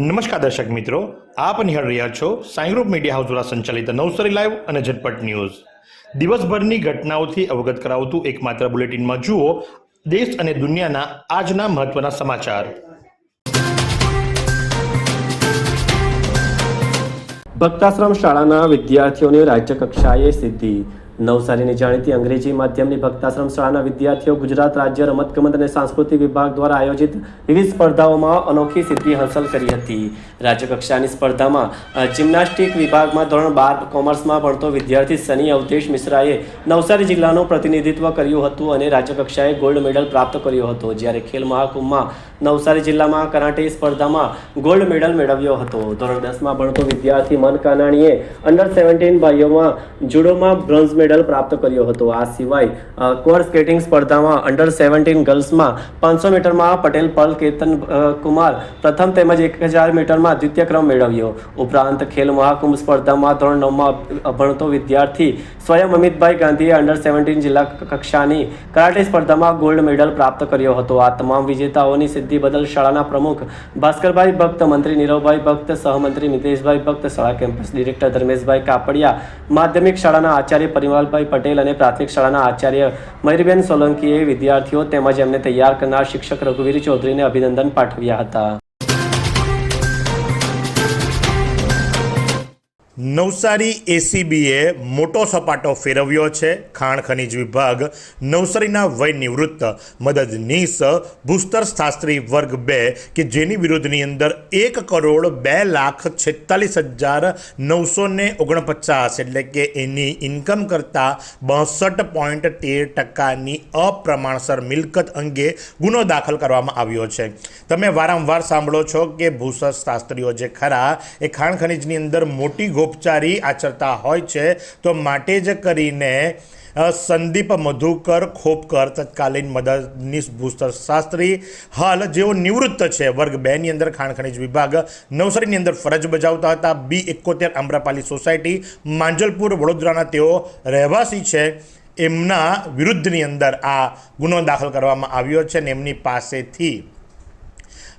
નમસ્કાર દર્શક મિત્રો, આપ નિહાળ રહ્યા છો સાઈ ગ્રુપ મીડિયા હાઉસ દ્વારા સંચાલિત નવસારી લાઈવ અને ઝટપટ ન્યૂઝ. દિવસભરની ઘટનાઓથી અવગત કરાવતું એકમાત્ર બુલેટિનમાં જુઓ, દેશ અને દુનિયાના આજના મહત્વના સમાચાર. ભક્તાશ્રમ શાળાના વિદ્યાર્થીઓને રાજ્ય કક્ષાએ સિદ્ધિ નવસારીની જાણીતી અંગ્રેજી માધ્યમની ભક્તાશ્રમ શાળાના વિદ્યાર્થીઓ ગુજરાત રાજ્ય રમતગમત અને સાંસ્કૃતિક વિભાગ દ્વારા આયોજિત વિવિધ સ્પર્ધાઓમાં અનોખી સિદ્ધિ હાંસલ કરી હતી. રાજ્યકક્ષાની સ્પર્ધામાં જિમ્નાસ્ટિક વિભાગમાં ધોરણ બાર કોમર્સમાં ભણતો વિદ્યાર્થી સની અવધેશ મિશ્રાએ નવસારી જિલ્લાનું પ્રતિનિધિત્વ કર્યું હતું અને રાજ્યકક્ષાએ ગોલ્ડ મેડલ પ્રાપ્ત કર્યો હતો. જ્યારે ખેલ મહાકુંભમાં નવસારી જિલ્લામાં કરાટે સ્પર્ધામાં ગોલ્ડ મેડલ મેળવ્યો હતો. ધોરણ દસમાં ભણતો વિદ્યાર્થી મન કાનાણીએ અંડર સેવન્ટીન ભાઈઓમાં જુડોમાં બ્રોન્ઝ મેડલ પ્રાપ્ત કર્યો હતો. આ સિવાય કોર સ્કેટિંગ સ્પર્ધામાં અંડર સેવન્ટીન ગર્લ્સમાં પાંચસો મીટરમાં પટેલ, પલ, કેતન કુમાર પ્રથમ તેમજ એક હજાર મીટરમાં દ્વિતીય ક્રમ મેળવ્યો. ઉપરાંત ખેલ મહાકુંભ સ્પર્ધામાં ધોરણ નવમાં ભણતો વિદ્યાર્થી સ્વયં અમિતભાઈ ગાંધીએ અંડર સેવન્ટીન જિલ્લા કક્ષાની કરાટે સ્પર્ધામાં ગોલ્ડ મેડલ પ્રાપ્ત કર્યો હતો. આ તમામ વિજેતાઓની બદલ શાળાના પ્રમુખ ભાસ્કરભાઈ ભક્ત, મંત્રી નીરવભાઈ ભક્ત, સહમંત્રી મિતેશભાઈ ભક્ત, શાળા કેમ્પસ ડિરેક્ટર ધર્મેશભાઈ કાપડિયા, માધ્યમિક શાળાના આચાર્ય પરિમલભાઈ પટેલ અને પ્રાથમિક શાળાના આચાર્ય મયુરબેન સોલંકીએ વિદ્યાર્થીઓ તેમજ એમને તૈયાર કરનાર શિક્ષક રઘુવીર ચૌધરીને અભિનંદન પાઠવ્યા હતા. નવસારી એસીબીએ મોટો સપાટો ફેરવ્યો છે. ખાણ ખનિજ વિભાગ નવસારીના વય નિવૃત્ત મદદનીશ ભૂસ્તર શાસ્ત્રી વર્ગ બે કે જેની વિરુદ્ધની અંદર એક કરોડ બે લાખ છેતાલીસ હજાર નવસો ને ઓગણપચાસ એટલે કે એની ઇન્કમ કરતાં બાસઠ પોઈન્ટ તેર ટકાની અપ્રમાણસર મિલકત અંગે ગુનો દાખલ કરવામાં આવ્યો છે. તમે વારંવાર સાંભળો છો કે ભૂસ્તર શાસ્ત્રીઓ જે ખરા એ ખાણ ખનિજની અંદર મોટી ગોપચારી આચરતા હોય છે, તો માટે જ કરીને સંદીપ મધુકર ખોપકર તત્કાલીન મદદનીશ ભૂસ્તર શાસ્ત્રી. હાલ જેઓ નિવૃત્ત છે, વર્ગ બેની અંદર ખાણ ખનિજ વિભાગ, નવસારીની અંદર ફરજ બજાવતા હતા. બી એકોતેર આમ્રપાલી સોસાયટી, માંજલપુર, વડોદરાના તેઓ રહેવાસી છે. એમના વિરુદ્ધની અંદર આ ગુનો દાખલ કરવામાં આવ્યો છે અને એમની પાસેથી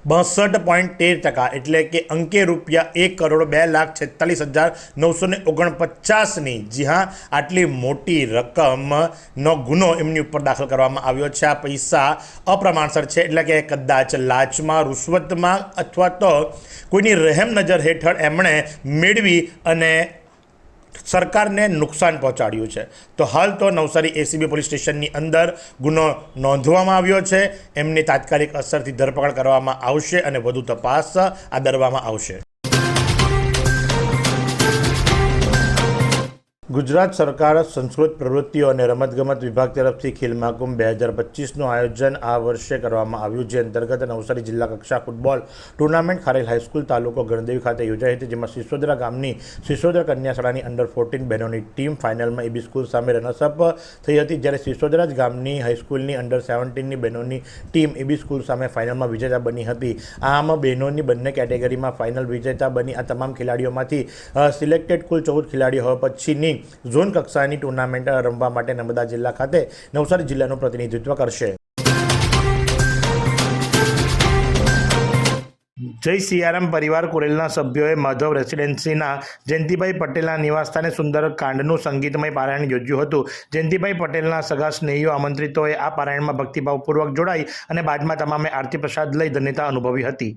બાસઠ પોઈન્ટ તેર ટકા એટલે કે અંકે રૂપિયા એક કરોડ બે લાખ છેતાલીસ હજાર નવસો ને ઓગણપચાસની. જી હા, આટલી મોટી રકમનો ગુનો એમની ઉપર દાખલ કરવામાં આવ્યો છે. આ પૈસા અપ્રમાણસર છે એટલે કે કદાચ લાચમાં, રૂશ્વતમાં અથવા તો કોઈની રહેમ નજર હેઠળ એમણે મેળવી અને સરકારને નુકસાન પહોંચાડ્યું છે. તો હાલ તો નવસારી એસીબી પોલીસ સ્ટેશનની અંદર ગુનો નોંધવામાં આવ્યો છે. એમની તાત્કાલિક અસરથી ધરપકડ કરવામાં આવશે અને વધુ તપાસ આદરવામાં આવશે. ગુજરાત સરકાર સંસ્કૃત પ્રવૃત્તિઓ અને રમતગમત વિભાગ તરફથી ખેલ મહાકુંભ બે હજાર પચીસનું આયોજન આ વર્ષે કરવામાં આવ્યું, જે અંતર્ગત નવસારી જિલ્લા કક્ષા ફૂટબોલ ટુર્નામેન્ટ ખારેલ હાઈસ્કૂલ તાલુકો ગણદેવી ખાતે યોજાઈ હતી, જેમાં સિસોદરા ગામની સિસોદરા કન્યા શાળાની અંડર ફોર્ટીન બહેનોની ટીમ ફાઇનલમાં એબી સ્કૂલ સામે રનર્સઅપ થઈ હતી. જ્યારે સિસોદરા જ ગામની હાઈસ્કૂલની અંડર સેવન્ટીનની બહેનોની ટીમ એબી સ્કૂલ સામે ફાઇનલમાં વિજેતા બની હતી. આમ બહેનોની બંને કેટેગરીમાં ફાઇનલ વિજેતા બની આ તમામ ખેલાડીઓમાંથી સિલેક્ટેડ કુલ ચૌદ ખેલાડીઓ હવે પછીની ઝોન કક્ષાની ટુર્નામેન્ટ રમવા માટે નર્મદા જિલ્લા ખાતે નવસારી જિલ્લાનું પ્રતિનિધિત્વ કરશે. જય સિયારામ પરિવાર કુરેલના સભ્યોએ માધવ રેસિડેન્સીના જયંતિભાઈ પટેલના નિવાસસ્થાને સુંદર કાંડનું સંગીતમય પારાયણ યોજ્યું હતું. જયંતિભાઈ પટેલના સગા સ્નેહીઓ આમંત્રિતોએ આ પારાયણમાં ભક્તિભાવપૂર્વક જોડાઈ અને બાદમાં તમામે આરતી પ્રસાદ લઈ ધન્યતા અનુભવી હતી.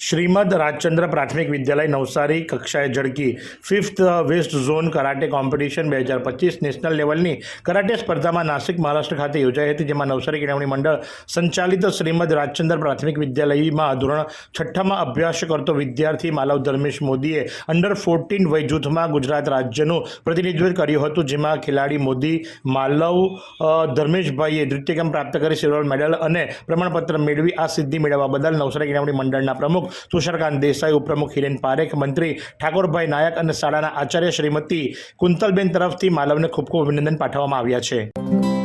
શ્રીમદ રાજચંદ્ર પ્રાથમિક વિદ્યાલય નવસારી કક્ષાએ ઝડકી fifth west zone karate competition બે હજાર પચીસ નેશનલ લેવલની કરાટે સ્પર્ધામાં નાસિક મહારાષ્ટ્ર ખાતે યોજાઈ હતી, જેમાં નવસારી કેળવણી મંડળ સંચાલિત શ્રીમદ રાજચંદ્ર પ્રાથમિક વિદ્યાલયમાં ધોરણ છઠ્ઠામાં અભ્યાસ કરતો વિદ્યાર્થી માલવ ધર્મેશ મોદીએ અંડર ફોર્ટીન વય જૂથમાં ગુજરાત રાજ્યનું પ્રતિનિધિત્વ કર્યું હતું, જેમાં ખેલાડી મોદી, માલવ ધર્મેશભાઈએ દ્વિતીય પ્રાપ્ત કરી સિલ્વર મેડલ અને પ્રમાણપત્ર મેળવી આ સિદ્ધિ મેળવવા બદલ નવસારી કેળવણી મંડળના પ્રમુખ તુષારકાંત દેસાઈ ઉપપ્રમુખ હિરેન પારેખ, મંત્રી ઠાકોરભાઈ નાયક અને શાળાના આચાર્ય શ્રીમતી કુંતલબેન તરફથી માલવને ખૂબ ખૂબ અભિનંદન પાઠવવામાં આવ્યા છે.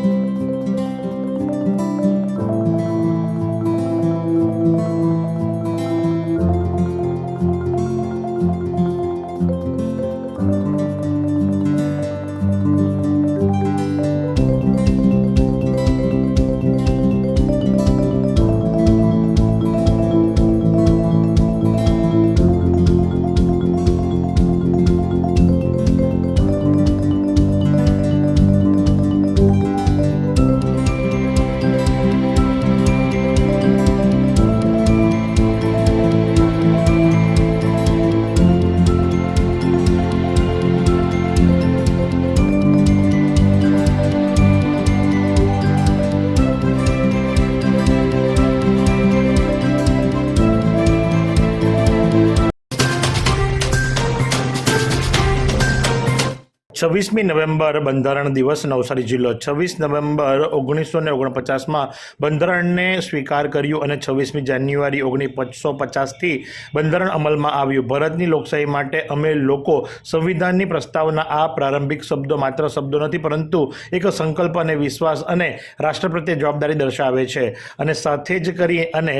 છવ્વીસમી નવેમ્બર બંધારણ દિવસ, નવસારી જિલ્લો. છવ્વીસ નવેમ્બર ઓગણીસો ને ઓગણપચાસમાં બંધારણને સ્વીકાર કર્યું અને છવ્વીસમી જાન્યુઆરી ઓગણીસો પચાસથી બંધારણ અમલમાં આવ્યું. ભારતની લોકશાહી માટે અમે લોકો સંવિધાનની પ્રસ્તાવના આ પ્રારંભિક શબ્દો માત્ર શબ્દો નથી, પરંતુ એક સંકલ્પ અને વિશ્વાસ અને રાષ્ટ્ર પ્રત્યે જવાબદારી દર્શાવે છે. અને સાથે જ કરી અને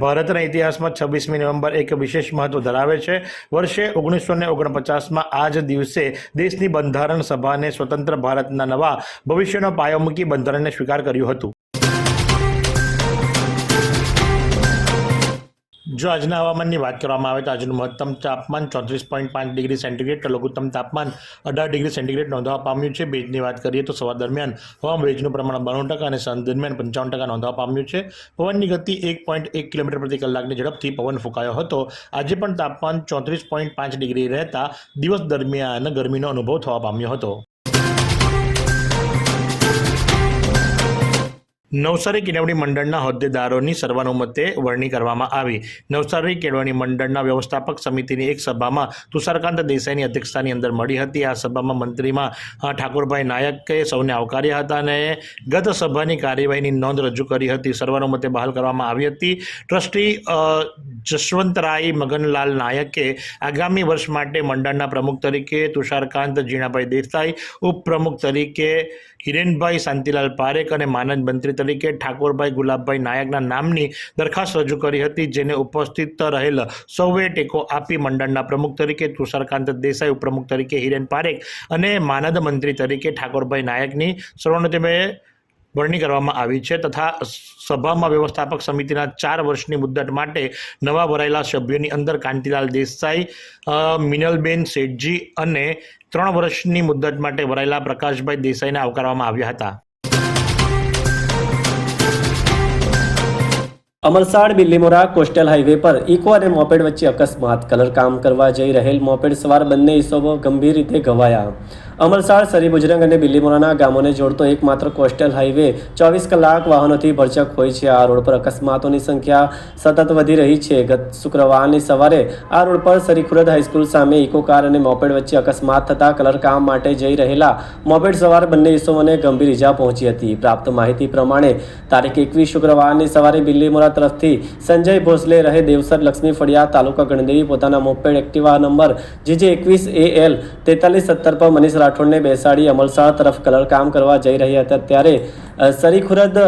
ભારતના ઇતિહાસમાં છવ્વીસમી નવેમ્બર એક વિશેષ મહત્વ ધરાવે છે. વર્ષે ઓગણીસો ને ઓગણપચાસમાં આ જ દિવસે દેશની બંધારણ સભાને સ્વતંત્ર ભારતના નવા ભવિષ્યનો પાયો મૂકી બંધારણને સ્વીકાર કર્યું હતું. જો આજના હવામાનની વાત કરવામાં આવે તો આજનું મહત્તમ તાપમાન ચોત્રીસ પોઈન્ટ પાંચ ડિગ્રી સેન્ટીગ્રેડ તો લઘુત્તમ તાપમાન અઢાર ડિગ્રી સેન્ટીગ્રેડ નોંધવા પામ્યું છે. ભેજની વાત કરીએ તો સવાર દરમિયાન હવામાં ભેજનું પ્રમાણ બાણું ટકા અને સાંજ દરમિયાન પંચાવન ટકા નોંધવા પામ્યું છે. પવનની ગતિ એક પોઈન્ટ એક કિલોમીટર પ્રતિ કલાકની ઝડપથી પવન ફૂંકાયો હતો. આજે પણ તાપમાન ચોત્રીસ પોઈન્ટ પાંચ ડિગ્રી રહેતા દિવસ દરમિયાન ગરમીનો અનુભવ થવા પામ્યો હતો. નવસારી કેળવણી મંડળના હોદ્દેદારોની સર્વાનુમતે વરણી કરવામાં આવી. નવસારી કેળવણી મંડળના વ્યવસ્થાપક સમિતિની એક સભામાં તુષારકાંત દેસાઈની અધ્યક્ષતાની અંદર મળી હતી. આ સભામાં મંત્રીમાં ઠાકોરભાઈ નાયકે સૌને આવકાર્યા હતા અને ગત સભાની કાર્યવાહીની નોંધ રજૂ કરી હતી. સર્વાનુમતે બહાલ કરવામાં આવી હતી. ટ્રસ્ટી જશવંતરાય મગનલાલ નાયકે આગામી વર્ષ માટે મંડળના પ્રમુખ તરીકે તુષારકાંત જીણાભાઈ દેસાઈ, ઉપપ્રમુખ તરીકે હિરેનભાઈ શાંતિલાલ પારેખ અને માનદ મંત્રી તરીકે ઠાકોરભાઈ ગુલાબભાઈ નાયકના નામની દરખાસ્ત રજૂ કરી હતી, જેને ઉપસ્થિત રહેલ સૌએ ટેકો આપી મંડળના પ્રમુખ તરીકે, તુષારકાંત દેસાઈ ઉપપ્રમુખ તરીકે, હિરેન પારેખ અને માનદ મંત્રી તરીકે ઠાકોરભાઈ નાયકની સર્વોન્નતમે વરણી કરવામાં આવી છે તથા સભામાં વ્યવસ્થાપક સમિતિના ચાર વર્ષની મુદ્દત માટે નવા ભરાયેલા સભ્યોની અંદર કાંતિલાલ દેસાઈ મિનલબેન શેઠજી અને ત્રણ વર્ષની મુદ્દત માટે વરાયેલા પ્રકાશભાઈ દેસાઈને આવકારવામાં આવ્યા હતા. અમલસાડ બિલ્લીમોરા કોસ્ટલ હાઈવે પર ઇકો અને મોપેડ વચ્ચે અકસ્માત. કલર કામ કરવા જઈ રહેલ મોપેડ સવાર બંને ઈસમો ગંભીર રીતે ઘવાયા. અમલસાડ, સરી બુજરંગ અને બિલ્લીમોરાના ગામોને જોડતો એકમાત્ર કોસ્ટલ હાઈવે ચોવીસ કલાક વાહનોથી ભરચક હોય છે. આ રોડ પર અકસ્માતોની સંખ્યા સતત વધી રહી છે. ગત શુક્રવારની સવારે આ રોડ પર સરીખુરદ હાઈસ્કૂલ સામે ઇકો કાર અને મોપેડ વચ્ચે અકસ્માત થતા કલર કામ માટે જઈ રહેલા મોપેડ સવાર બંને ઈસમોને ગંભીર ઇજા પહોંચી હતી. પ્રાપ્ત માહિતી પ્રમાણે તારીખ એકવીસ શુક્રવારની સવારે બિલ્લીમોરા તરફથી સંજય ભોસલે રહે દેવસર લક્ષ્મી ફળિયા તાલુકા ગણદેવી પોતાના મોપેડ એક્ટિવા નંબર જીજે એકવીસ એ એલ તેતાલીસ સત્તર પર મનીષ રાઠોડને બેસાડી અમલસાડ તરફ કલર કામ કરવા જઈ રહ્યા હતા. ત્યારે સરીખુરદ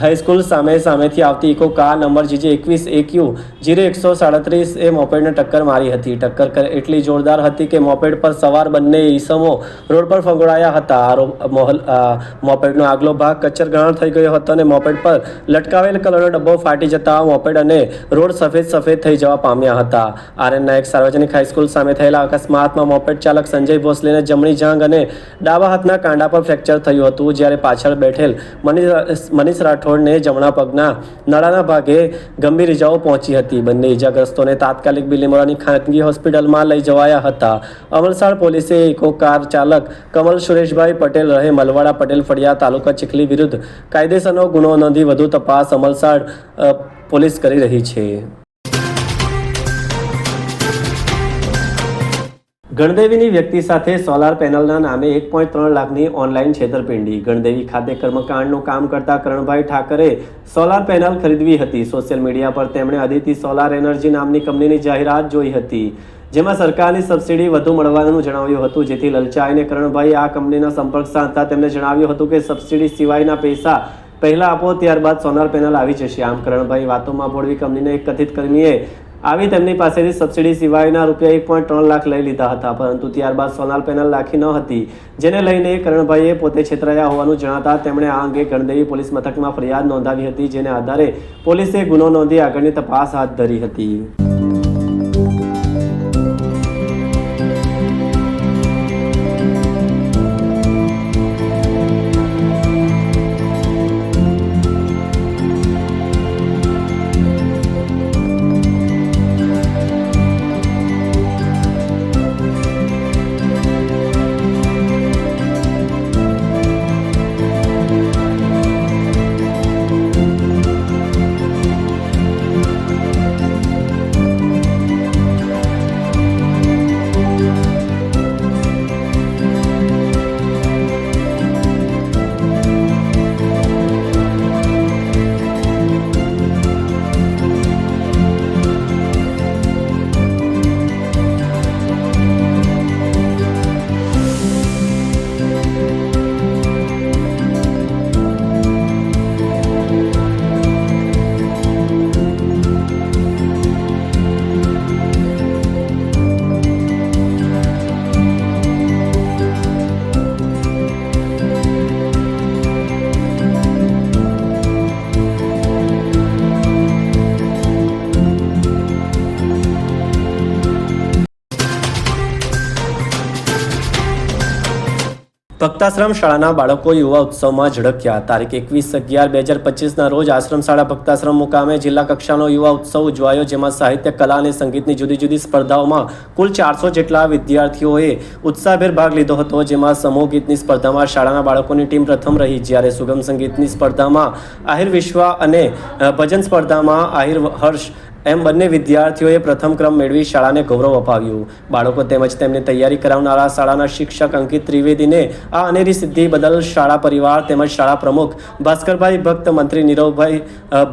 હાઈસ્કૂલ સામે સામેથી આવતી ઇકો કાર નંબર જીજે એકવીસ એક્યુ જીરો એકસો સાડત્રીસ એ મોપેડને ટક્કર મારી હતી. ટક્કર કર- એટલી જોરદાર હતી કે મોપેડ પર સવાર બંને ઈસમો રોડ પર ફંગોળાયા હતા. આ મોપેડનો આગલો ભાગ કચ્ચર ગણાણ થઈ ગયો હતો અને મોપેડ પર લટકાવેલ કલરનો ડબ્બો ફાટી જતા મોપેડ અને રોડ સફેદ સફેદ થઈ જવા પામ્યા હતા. આરએન નાયક સાર્વજનિક હાઈસ્કૂલ સામે થયેલા અકસ્માતમાં મોપેડ ચાલક સંજય ભોસલેને જમણી જાંગ અને ડાબા હાથના કાંડા પર ફ્રેક્ચર થયું હતું, જ્યારે પાછળ બેઠેલ મનીષ મનીષ રાઠોડને જમણા પગના નળાના ભાગે ગંભીર ઇજાઓ પહોંચી હતી. બંને ઇજાગ્રસ્તોને તાત્કાલિક બિલીમોરાની ખાનગી હોસ્પિટલમાં લઈ જવાયા હતા. અમલસાડ પોલીસે ઇકો કાર ચાલક કમલ સુરેશભાઈ પટેલ રહે મલવાડા પટેલ ફળિયા તાલુકા ચીખલી વિરુદ્ધ કાયદેસરનો ગુનો નોંધી વધુ તપાસ અમલસાડ પોલીસ કરી રહી છે. ગણદેવીની વ્યક્તિ સાથે સોલાર પેનલના નામે એક પોઈન્ટ ત્રણ લાખની ઓનલાઈન છેતરપિંડી. ગણદેવી ખાતે કર્મકાંડનું કામ કરતા કરણભાઈ ઠાકરે સોલાર પેનલ ખરીદવી હતી. સોશિયલ મીડિયા પર તેમણે અદિતિ સોલાર એનર્જી નામની કંપનીની જાહેરાત જોઈ હતી. જેમાં સરકારની સબસિડી વધુ મળવાનું જણાવ્યું હતું, જેથી લલચાઈને કરણભાઈ આ કંપનીના સંપર્ક સાધતા તેમણે જણાવ્યું હતું કે સબસિડી સિવાયના પૈસા પહેલા આપો, ત્યારબાદ સોલાર પેનલ આવી જશે. આમ કરણભાઈ વાતોમાં ભોળવી કંપનીના એક કથિત કર્મીએ આવી તેમની પાસેથી સબસિડી સિવાયના રૂપિયા એક પોઈન્ટ ત્રણ લાખ લઈ લીધા હતા. પરંતુ ત્યારબાદ સોનાલ પેનલ રાખી ન હતી. જેને લઈને કરણભાઈએ પોતે છેતરાયા હોવાનું જણાતા તેમણે આ અંગે ગણદેવી પોલીસ મથકમાં ફરિયાદ નોંધાવી હતી, જેને આધારે પોલીસે ગુનો નોંધી આગળની તપાસ હાથ ધરી હતી. ભક્તાશ્રમ શાળાના બાળકો યુવા ઉત્સવમાં ઝળક્યા તારીખ એકવીસ અગિયાર બે હજાર પચીસના રોજ આશ્રમ શાળા ભક્તાશ્રમ મુકામે જિલ્લા કક્ષાનો યુવા ઉત્સવ ઉજવાયો, જેમાં સાહિત્ય, કલા અને સંગીતની જુદી જુદી સ્પર્ધાઓમાં કુલ ચારસો જેટલા વિદ્યાર્થીઓએ ઉત્સાહભેર ભાગ લીધો હતો, જેમાં સમૂહ ગીતની સ્પર્ધામાં શાળાના બાળકોની ટીમ પ્રથમ રહી. જ્યારે સુગમ સંગીતની સ્પર્ધામાં આહિર વિશ્વ અને ભજન સ્પર્ધામાં આહિર હર્ષ એમ બંને વિદ્યાર્થીઓએ પ્રથમ ક્રમ મેળવી શાળાને ગૌરવ અપાવ્યું. બાળકો તેમજ તેમને તૈયારી કરાવનારા શાળાના શિક્ષક અંકિત ત્રિવેદીને આ અનેરી સિદ્ધિ બદલ શાળા પરિવાર તેમજ શાળા પ્રમુખ ભાસ્કરભાઈ ભક્ત, મંત્રી નીરવભાઈ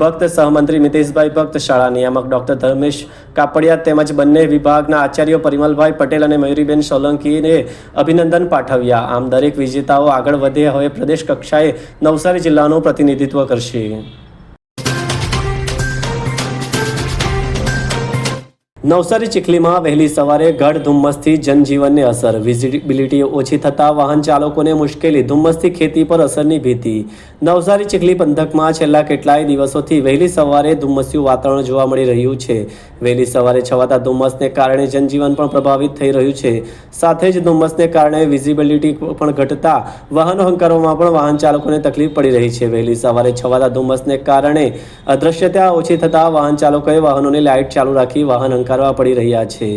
ભક્ત સહમંત્રી મિતેશભાઈ ભક્ત, શાળા નિયામક ડોક્ટર ધર્મેશ કાપડિયા તેમજ બંને વિભાગના આચાર્યો પરિમલભાઈ પટેલ અને મયુરીબેન સોલંકીને અભિનંદન પાઠવ્યા. આમ દરેક વિજેતાઓ આગળ વધે હવે પ્રદેશ કક્ષાએ નવસારી જિલ્લાનું પ્રતિનિધિત્વ કરશે. નવસારી ચીખલીમાં વહેલી સવારે ગાઢ ધુમ્મસથી જનજીવનને અસર. વિઝિબિલિટી ઓછી થતાં વાહન ચાલકોને મુશ્કેલી. ધુમ્મસથી ખેતી પર અસરની ભીતિ. નવસારી ચીખલી પંથકમાં છેલ્લા કેટલાય દિવસોથી વહેલી સવારે ધુમ્મસ્યું વાતાવરણ જોવા મળી રહ્યું છે. વહેલી સવારે છવાતા ધુમ્મસને કારણે જનજીવન પણ પ્રભાવિત થઈ રહ્યું છે. સાથે જ ધુમ્મસને કારણે વિઝિબિલિટી પણ ઘટતા વાહનો હંકારવામાં પણ વાહન ચાલકોને તકલીફ પડી રહી છે. વહેલી સવારે છવાતા ધુમ્મસને કારણે અદ્રશ્યતા ઓછી થતાં વાહન ચાલકોએ વાહનોની લાઇટ ચાલુ રાખી વાહન હંકારવા પડી રહ્યા છે.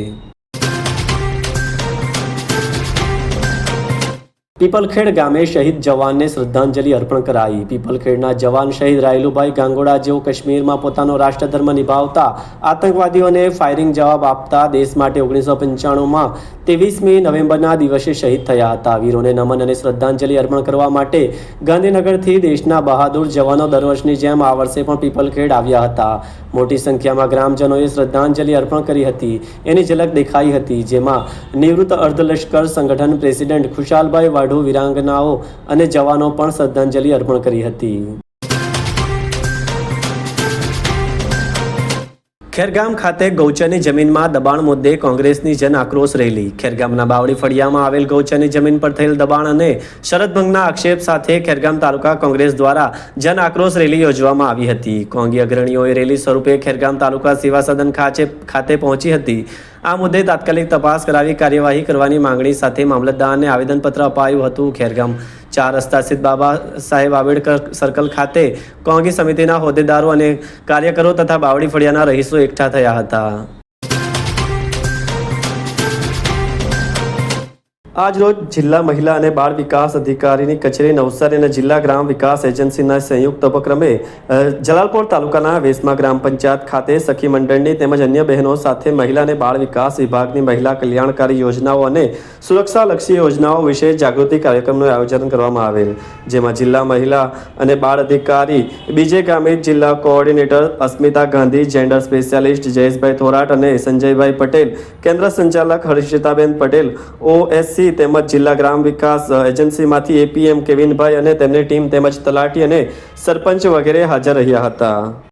પીપલખેડ ગામે શહીદ જવાનને શ્રદ્ધાંજલિ અર્પણ કરાઈ. પીપલખેડના જવાન શહીદ રાયલુભાઈ ગાંગોડા જેઓ કાશ્મીરમાં પોતાનો રાષ્ટ્રધર્મ નિભાવતા આતંકવાદીઓને ફાયરિંગ જવાબ આપતા દેશ માટે ઓગણીસો પંચાણુંમાં ત્રેવીસમી નવેમ્બરના દિવસે શહીદ થયા હતા. વીરોને નમન અને શ્રદ્ધાંજલિ અર્પણ કરવા માટે ગાંધીનગરથી દેશના બહાદુર જવાનો દર વર્ષની જેમ આ વર્ષે પણ પીપલખેડ આવ્યા હતા. મોટી સંખ્યામાં ગ્રામજનોએ શ્રદ્ધાંજલિ અર્પણ કરી હતી. એની ઝલક દેખાઈ હતી, જેમાં નિવૃત્ત અર્ધલશ્કર સંગઠન પ્રેસિડેન્ટ ખુશાલભાઈ વાઢુ વીરાંગનાઓ અને જવાનો પણ શ્રદ્ધાંજલિ અર્પણ કરી હતી. ખેરગામ ખાતે ગૌચરની જમીનમાં દબાણ મુદ્દે કોંગ્રેસની જન આક્રોશ રેલી. ખેરગામના બાવળી ફળિયામાં આવેલ ગૌચરની જમીન પર થયેલ દબાણ અને શરતભંગના આક્ષેપ સાથે ખેરગામ તાલુકા કોંગ્રેસ દ્વારા જન આક્રોશ રેલી યોજવામાં આવી હતી. કોંગી અગ્રણીઓએ રેલી સ્વરૂપે ખેરગામ તાલુકા સેવા સદન ખાતે પહોંચી હતી. આ મુદ્દે તાત્કાલિક તપાસ કરાવી કાર્યવાહી કરવાની માંગણી સાથે મામલતદારને આવેદનપત્ર અપાયું હતું. ખેરગામ ચાર રસ્તા સ્થિત બાબા સાહેબ આંબેડકર સર્કલ ખાતે કોંગી સમિતિના હોદ્દેદારો અને કાર્યકરો તથા બાવળી ફળિયાના રહીશો એકઠા થયા હતા. આજ રોજ જિલ્લા મહિલા અને બાળ વિકાસ અધિકારીની કચેરી નવસારી અને જિલ્લા ગ્રામ વિકાસ એજન્સીના સંયુક્ત ઉપક્રમે જલાલપોર તાલુકાના વેસમા ગ્રામ પંચાયત ખાતે સખી મંડળની તેમજ અન્ય બહેનો સાથે મહિલા અને બાળ વિકાસ વિભાગની મહિલા કલ્યાણકારી યોજનાઓ અને સુરક્ષાલક્ષી યોજનાઓ વિશે જાગૃતિ કાર્યક્રમનું આયોજન કરવામાં આવેલ, જેમાં જિલ્લા મહિલા અને બાળ અધિકારી બીજે ગામે જિલ્લા coordinator Asmita Gandhi, gender specialist Jayeshbhai Thorat અને સંજયભાઈ પટેલ, કેન્દ્ર સંચાલક હર્ષિતાબેન પટેલ, ઓએસસી તેમજ જિલ્લા ગ્રામ વિકાસ એજન્સીમાંથી એપીએમ કેવિનભાઈ અને તેમની ટીમ તેમજ તલાટી અને સરપંચ વગેરે હાજર રહ્યા હતા.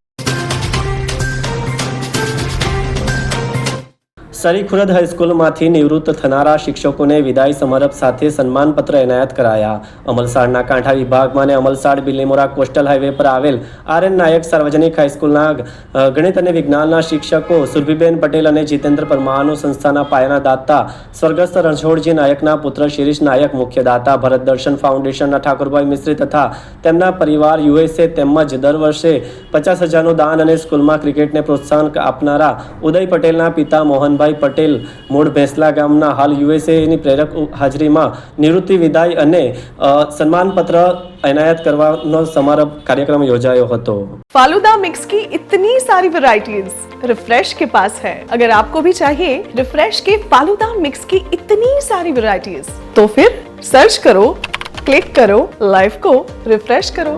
સરી ખુરદ હાઈસ્કૂલમાંથી નિવૃત્ત થનારા શિક્ષકોને વિદાય સમારંભ સાથે સન્માનપત્ર એનાયત કરાયા. અમલસાડના કાંઠા વિભાગમાં અને અમલસાડ બિલીમોરા કોસ્ટલ હાઈવે પર આવેલ આરએન નાયક સાર્વજનિક હાઈસ્કૂલના ગણિત અને વિજ્ઞાનના શિક્ષકો સુરભીબેન પટેલ અને જીતેન્દ્ર પરમારનું સંસ્થાના પાયાના દાતા સ્વર્ગસ્થ રણછોડજી નાયકના પુત્ર શિરીષ નાયક, મુખ્ય દાતા ભરત દર્શન ફાઉન્ડેશનના ઠાકોરભાઈ મિસ્ત્રી તથા તેમના પરિવાર યુએસએ તેમજ દર વર્ષે પચાસ હજારનું દાન અને સ્કૂલમાં ક્રિકેટને પ્રોત્સાહન આપનારા ઉદય પટેલના પિતા મોહનભાઈ પટેલ મૂળ ભેંસલા ગામના હાલ યુએસએની પ્રેરક હાજરીમાં નિવૃત્તિ વિદાય અને અ, સન્માનપત્ર એનાયત કરવાનો સમારંભ કાર્યક્રમ યોજાયો હતો फालूदा मिक्स की इतनी सारी वैरायटीज रिफ्रेश के पास है अगर आपको भी चाहिए रिफ्रेश के फालूदा मिक्स की इतनी सारी वैरायटीज तो फिर सर्च करो क्लिक करो लाइफ को रिफ्रेश करो